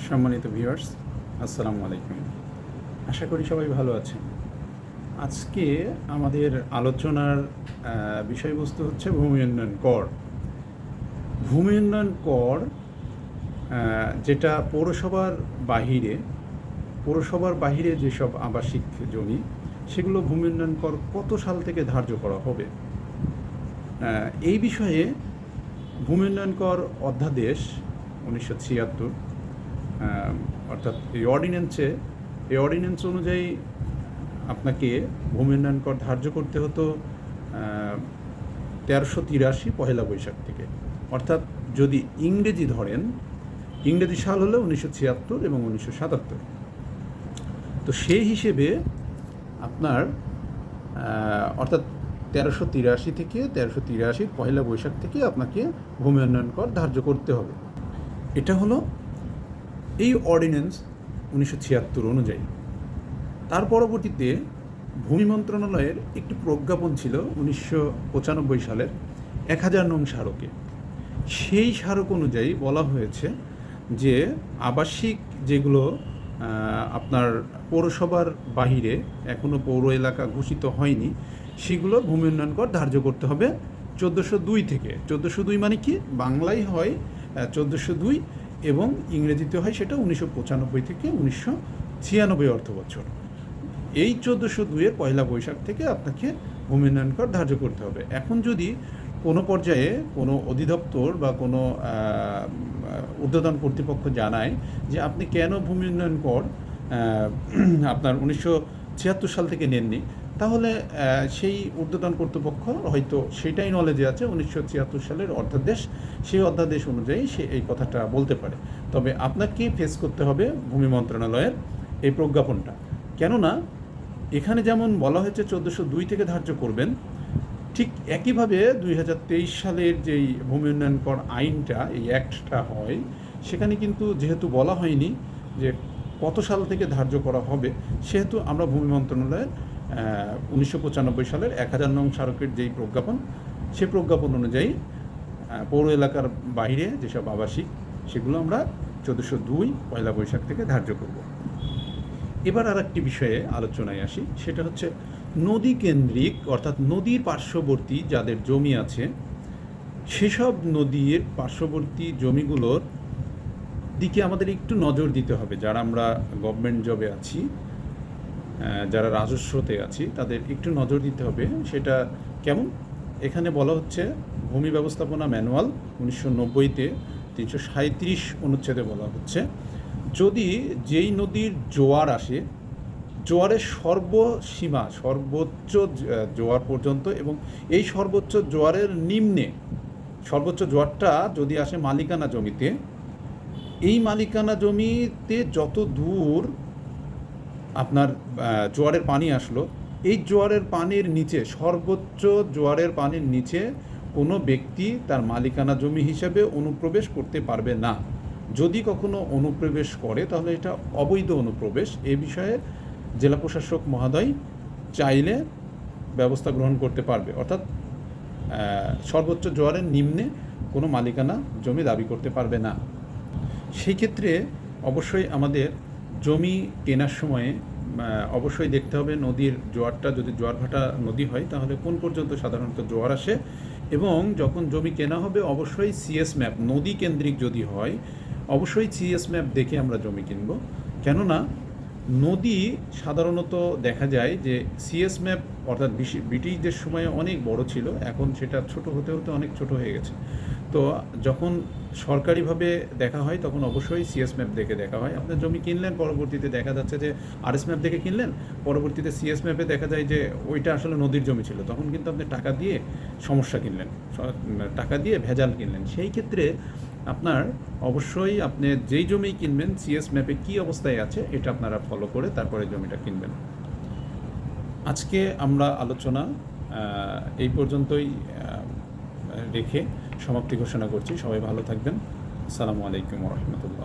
সম্মানিত ভিউয়ার্স আসসালামু আলাইকুম। আশা করি সবাই ভালো আছেন। আজকে আমাদের আলোচনার বিষয়বস্তু হচ্ছে ভূমি উন্নয়ন কর। ভূমি উন্নয়ন কর যেটা পৌরসভার বাহিরে পৌরসভার বাহিরে যেসব আবাসিক জমি, সেগুলো ভূমি উন্নয়ন কর কত সাল থেকে ধার্য করা হবে? এই বিষয়ে ভূমি উন্নয়ন কর অধ্যাদেশ উনিশশো ছিয়াত্তর অর্থাৎ এই অর্ডিন্যান্সে, এই অর্ডিন্যান্স অনুযায়ী আপনাকে ভূমি উন্নয়ন কর ধার্য করতে হতো তেরোশো তিরাশি পহেলা বৈশাখ থেকে। অর্থাৎ যদি ইংরেজি ধরেন, ইংরেজি সাল হলো উনিশশো ছিয়াত্তর এবং উনিশশো সাতাত্তর। তো সেই হিসেবে আপনার অর্থাৎ তেরোশো তিরাশি থেকে তেরোশো তিরাশির পহেলা বৈশাখ থেকে আপনাকে ভূমি উন্নয়ন কর ধার্য করতে হবে। এটা হলো এই অর্ডিন্যান্স উনিশশো ছিয়াত্তর অনুযায়ী। তার পরবর্তীতে ভূমি মন্ত্রণালয়ের একটি প্রজ্ঞাপন ছিল উনিশশো পঁচানব্বই সালের এক হাজার নং স্মারকে। সেই স্মারক অনুযায়ী বলা হয়েছে যে আবাসিক যেগুলো আপনার পৌরসভার বাহিরে এখনও পৌর এলাকা ঘোষিত হয়নি, সেগুলো ভূমি উন্নয়ন কর ধার্য করতে হবে চোদ্দোশো দুই থেকে। চোদ্দোশো দুই মানে কি? বাংলায় হয় চোদ্দোশো দুই এবং ইংরেজিতে হয় সেটা উনিশশো পঁচানব্বই থেকে উনিশশো ছিয়ানব্বই অর্থ বছর। এই চোদ্দোশো দুইয়ের পয়লা বৈশাখ থেকে আপনাকে ভূমি উন্নয়ন কর ধার্য করতে হবে। এখন যদি কোনো পর্যায়ে কোনো অধিদপ্তর বা কোনো ঊর্ধ্বতন কর্তৃপক্ষ জানায় যে আপনি কেন ভূমি উন্নয়ন কর আপনার উনিশশো ছিয়াত্তর সাল থেকে নেননি তাহলে সেই ঊর্ধ্বতন কর্তৃপক্ষ হয়তো সেটাই নলেজে আছে, উনিশশো ছিয়াত্তর সালের অধ্যাদেশ। সেই অধ্যাদেশ অনুযায়ী সে এই কথাটা বলতে পারে। তবে আপনাকে ফেস করতে হবে ভূমি মন্ত্রণালয়ের এই প্রজ্ঞাপনটা। কেননা, এখানে যেমন বলা হয়েছে, চোদ্দোশো দুই থেকে ধার্য করবেন, ঠিক একইভাবে দুই হাজার তেইশ সালের যেই ভূমি উন্নয়ন কর আইনটা, এই অ্যাক্টটা হয়, সেখানে কিন্তু যেহেতু বলা হয়নি যে কত সাল থেকে ধার্য করা হবে, সেহেতু আমরা ভূমি মন্ত্রণালয়ের উনিশশো পঁচানব্বই সালের এক হাজার নং স্মারকের যেই প্রজ্ঞাপন, সে প্রজ্ঞাপন অনুযায়ী পৌর এলাকার বাইরে যেসব আবাসিক, সেগুলো আমরা চোদ্দোশো দুই পয়লা বৈশাখ থেকে ধার্য করব। এবার আর একটি বিষয়ে আলোচনায় আসি, সেটা হচ্ছে নদী কেন্দ্রিক, অর্থাৎ নদীর পার্শ্ববর্তী যাদের জমি আছে, সেসব নদীর পার্শ্ববর্তী জমিগুলোর দিকে আমাদের একটু নজর দিতে হবে, যারা আমরা গভর্নমেন্ট জবে আছি। যারা রাজস্বতে আছি, তাদের একটু নজর দিতে হবে। সেটা কেমন? এখানে বলা হচ্ছে, ভূমি ব্যবস্থাপনা ম্যানুয়াল উনিশশো নব্বইতে তিনশো সাঁত্রিশ অনুচ্ছেদে বলা হচ্ছে, যদি যেই নদীর জোয়ার আসে, জোয়ারের সর্বসীমা, সর্বোচ্চ জোয়ার পর্যন্ত এবং এই সর্বোচ্চ জোয়ারের নিম্নে, সর্বোচ্চ জোয়ারটা যদি আসে মালিকানা জমিতে, এই মালিকানা জমিতে যত দূর আপনার জোয়ারের পানি আসলো। এই জোয়ারের পানির নিচে, সর্বোচ্চ জোয়ারের পানির নিচে কোনো ব্যক্তি তার মালিকানা জমি হিসেবে অনুপ্রবেশ করতে পারবে না। যদি কখনো অনুপ্রবেশ করে, তাহলে এটা অবৈধ অনুপ্রবেশ। এ বিষয়ে জেলা প্রশাসক মহোদয় চাইলে ব্যবস্থা গ্রহণ করতে পারবে। অর্থাৎ সর্বোচ্চ জোয়ারের নিম্নে কোনো মালিকানা জমি দাবি করতে পারবে না। সেই ক্ষেত্রে অবশ্যই আমাদের জমি কেনার সময়ে অবশ্যই দেখতে হবে নদীর জোয়ারটা, যদি জোয়ার ভাটা নদী হয়, তাহলে কোন পর্যন্ত সাধারণত জোয়ার আসে এবং যখন জমি কেনা হবে, অবশ্যই সিএস ম্যাপ নদী কেন্দ্রিক যদি হয়, অবশ্যই সিএস ম্যাপ দেখে আমরা জমি কিনব। কেননা নদী সাধারণত দেখা যায় যে সিএস ম্যাপ অর্থাৎ ব্রিটিশদের সময়ে অনেক বড় ছিল, এখন সেটা ছোট হতে হতে অনেক ছোট হয়ে গেছে। তো যখন সরকারিভাবে দেখা হয়, তখন অবশ্যই সিএস ম্যাপ দেখে দেখা হয়। আপনার জমি কিনলেন, পরবর্তীতে দেখা যাচ্ছে যে আরএস ম্যাপ দেখে কিনলেন, পরবর্তীতে সিএস ম্যাপে দেখা যায় যে ওইটা আসলে নদীর জমি ছিল। তখন কিন্তু আপনি টাকা দিয়ে সমস্যা কিনলেন টাকা দিয়ে ভেজাল কিনলেন। সেই ক্ষেত্রে আপনার অবশ্যই আপনি যেই জমি কিনবেন সিএস ম্যাপে কি অবস্থায় আছে, এটা আপনারা ফলো করে তারপরে জমিটা কিনবেন। আজকে আমরা আলোচনা এই পর্যন্তই রেখে সমাপ্তি ঘোষণা করছি। সবাই ভালো থাকবেন। আসসালামু আলাইকুম রহমতুল্লাহ।